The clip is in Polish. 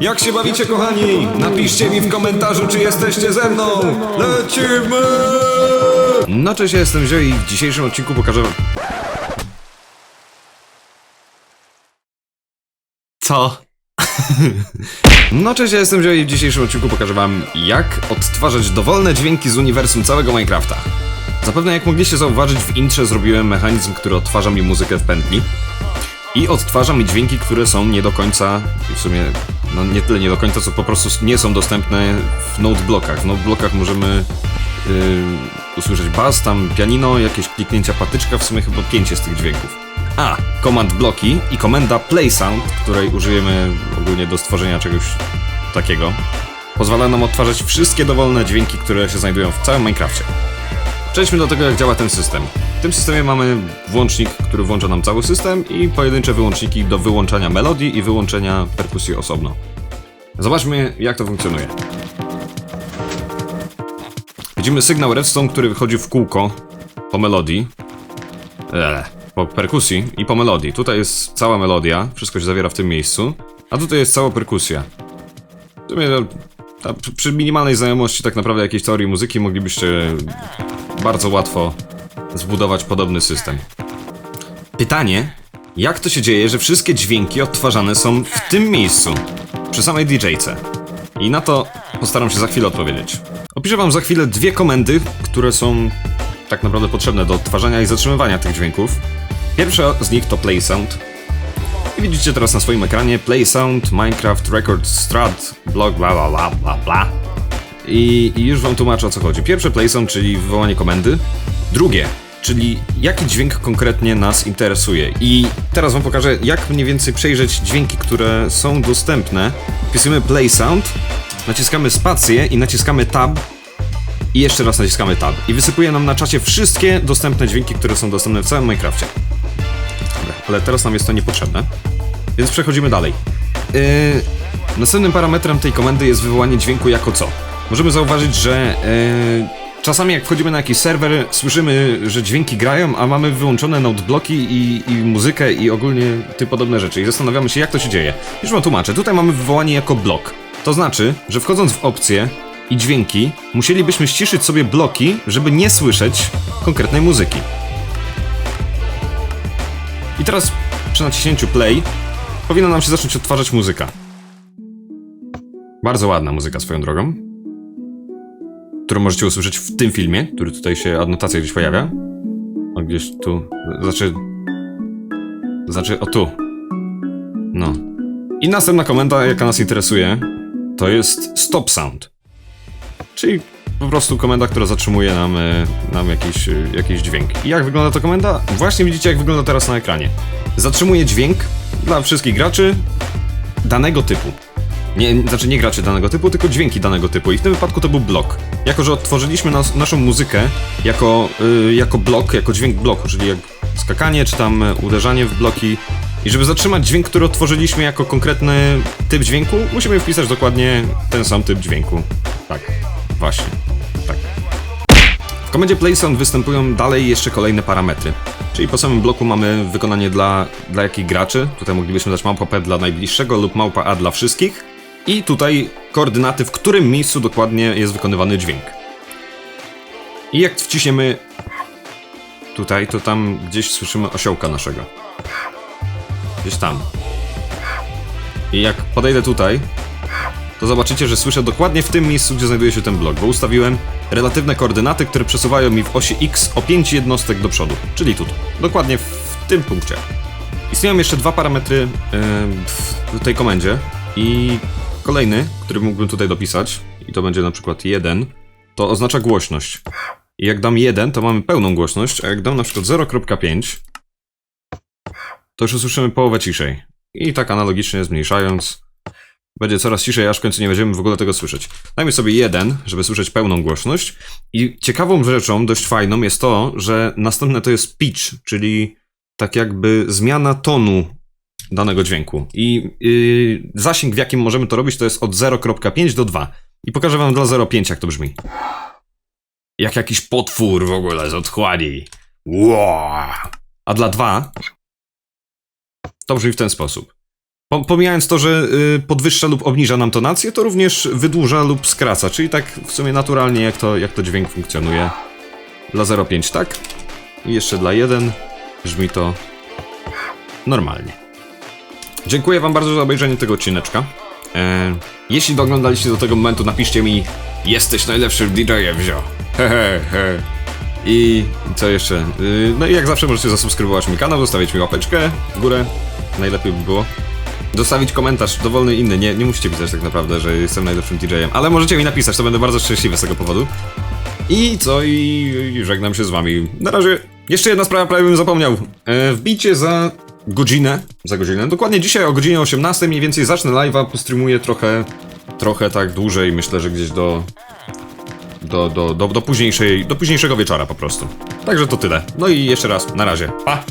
Jak się bawicie, kochani? Napiszcie mi w komentarzu, czy jesteście ze mną! Lecimy! No cześć, ja jestem Zio i w dzisiejszym odcinku pokażę wam... Co? No cześć, ja jestem Zio i w dzisiejszym odcinku pokażę wam, jak odtwarzać dowolne dźwięki z uniwersum całego Minecrafta. Zapewne jak mogliście zauważyć, w intrze zrobiłem mechanizm, który odtwarza mi muzykę w pętli. I odtwarza mi dźwięki, które są nie do końca, w sumie, no nie tyle nie do końca, co po prostu nie są dostępne w noteblockach. W noteblockach możemy yy, usłyszeć bas, tam pianino, jakieś kliknięcia patyczka, w sumie chyba pięć jest tych dźwięków. A, command bloki i komenda play sound, której użyjemy ogólnie do stworzenia czegoś takiego, pozwala nam odtwarzać wszystkie dowolne dźwięki, które się znajdują w całym Minecrafcie. Przejdźmy do tego, jak działa ten system. W tym systemie mamy włącznik, który włącza nam cały system i pojedyncze wyłączniki do wyłączania melodii i wyłączenia perkusji osobno. Zobaczmy, jak to funkcjonuje. Widzimy sygnał redstone, który wychodzi w kółko po melodii. Eee, po perkusji i po melodii. Tutaj jest cała melodia, wszystko się zawiera w tym miejscu, a tutaj jest cała perkusja. W sumie, przy, przy minimalnej znajomości tak naprawdę jakiejś teorii muzyki moglibyście bardzo łatwo zbudować podobny system. Pytanie, jak to się dzieje, że wszystkie dźwięki odtwarzane są w tym miejscu, przy samej DJ-ce? I na to postaram się za chwilę odpowiedzieć. Opiszę wam za chwilę dwie komendy, które są tak naprawdę potrzebne do odtwarzania i zatrzymywania tych dźwięków. Pierwsza z nich to Play Sound. I widzicie teraz na swoim ekranie Play Sound, Minecraft, Record, Strat, blog, bla bla bla bla bla. I, I już wam tłumaczę o co chodzi. Pierwsze play sound, czyli wywołanie komendy. Drugie, czyli jaki dźwięk konkretnie nas interesuje. I teraz wam pokażę, jak mniej więcej przejrzeć dźwięki, które są dostępne. Wpisujemy play sound, naciskamy spację i naciskamy tab. I jeszcze raz naciskamy tab. I wysypuje nam na czacie wszystkie dostępne dźwięki, które są dostępne w całym Minecrafcie. Ale teraz nam jest to niepotrzebne. Więc przechodzimy dalej. Yy, następnym parametrem tej komendy jest wywołanie dźwięku jako co. Możemy zauważyć, że yy, czasami jak wchodzimy na jakiś serwer, słyszymy, że dźwięki grają, a mamy wyłączone notebloki i, i muzykę i ogólnie tym podobne rzeczy. I zastanawiamy się, jak to się dzieje. Już wam tłumaczę. Tutaj mamy wywołanie jako blok. To znaczy, że wchodząc w opcje i dźwięki, musielibyśmy ściszyć sobie bloki, żeby nie słyszeć konkretnej muzyki. I teraz przy naciśnięciu play powinna nam się zacząć odtwarzać muzyka. Bardzo ładna muzyka swoją drogą. Którą możecie usłyszeć w tym filmie, który tutaj się adnotacja gdzieś pojawia. O gdzieś tu. Znaczy. Znaczy, o tu. No. I następna komenda, jaka nas interesuje, to jest stop sound. Czyli po prostu komenda, która zatrzymuje nam, e, nam jakiś, e, jakiś dźwięk. I jak wygląda ta komenda? Właśnie widzicie, jak wygląda teraz na ekranie. Zatrzymuje dźwięk dla wszystkich graczy danego typu. Nie, znaczy nie graczy danego typu, tylko dźwięki danego typu. I w tym wypadku to był blok. Jako, że odtworzyliśmy nas, naszą muzykę jako, y, jako blok, jako dźwięk bloku, czyli jak skakanie, czy tam uderzanie w bloki. I żeby zatrzymać dźwięk, który odtworzyliśmy jako konkretny typ dźwięku, musimy wpisać dokładnie ten sam typ dźwięku. Tak, właśnie, tak. W komendzie PlaySound występują dalej jeszcze kolejne parametry. Czyli po samym bloku mamy wykonanie dla, dla jakich graczy. Tutaj moglibyśmy dać małpa P dla najbliższego lub małpa A dla wszystkich. I tutaj koordynaty, w którym miejscu dokładnie jest wykonywany dźwięk. I jak wciśniemy tutaj, to tam gdzieś słyszymy osiołka naszego. Gdzieś tam. I jak podejdę tutaj, to zobaczycie, że słyszę dokładnie w tym miejscu, gdzie znajduje się ten blok, bo ustawiłem relatywne koordynaty, które przesuwają mi w osi X o 5 jednostek do przodu, czyli tu, dokładnie w tym punkcie. Istnieją jeszcze dwa parametry yy, w tej komendzie i kolejny, który mógłbym tutaj dopisać, i to będzie na przykład 1, to oznacza głośność. I jak dam 1, to mamy pełną głośność, a jak dam na przykład 0.5, to już usłyszymy połowę ciszej. I tak analogicznie zmniejszając, będzie coraz ciszej, aż w końcu nie będziemy w ogóle tego słyszeć. Dajmy sobie jeden, żeby słyszeć pełną głośność. I ciekawą rzeczą, dość fajną, jest to, że następne to jest pitch, czyli tak jakby zmiana tonu danego dźwięku. I yy, zasięg, w jakim możemy to robić, to jest od 0.5 do 2. I pokażę wam dla 0.5, jak to brzmi. Jak jakiś potwór w ogóle z otchłani. Wow. A dla 2 to brzmi w ten sposób. Po- Pomijając to, że y, podwyższa lub obniża nam tonację, to również wydłuża lub skraca, czyli tak w sumie naturalnie jak to, jak to dźwięk funkcjonuje. Dla 0,5 tak i jeszcze dla 1 brzmi to normalnie. Dziękuję wam bardzo za obejrzenie tego odcineczka. E, jeśli doglądaliście do tego momentu, napiszcie mi Jesteś najlepszym DJ-em, wzio. Hehe, he. I co jeszcze? Y, No i jak zawsze możecie zasubskrybować mój kanał, zostawić mi łapeczkę w górę. Najlepiej by było. Zostawić komentarz dowolny inny. Nie, nie musicie pisać tak naprawdę, że jestem najlepszym DJ-em, ale możecie mi napisać, to będę bardzo szczęśliwy z tego powodu. I co? I, i żegnam się z wami. Na razie. Jeszcze jedna sprawa, prawie bym zapomniał. E, wbijcie za godzinę. Za godzinę. Dokładnie dzisiaj o godzinie 18 mniej więcej zacznę live'a, postreamuję trochę, trochę tak dłużej, myślę, że gdzieś do do, do, do, do, późniejszej, do późniejszego wieczora po prostu. Także to tyle. No i jeszcze raz, na razie. Pa!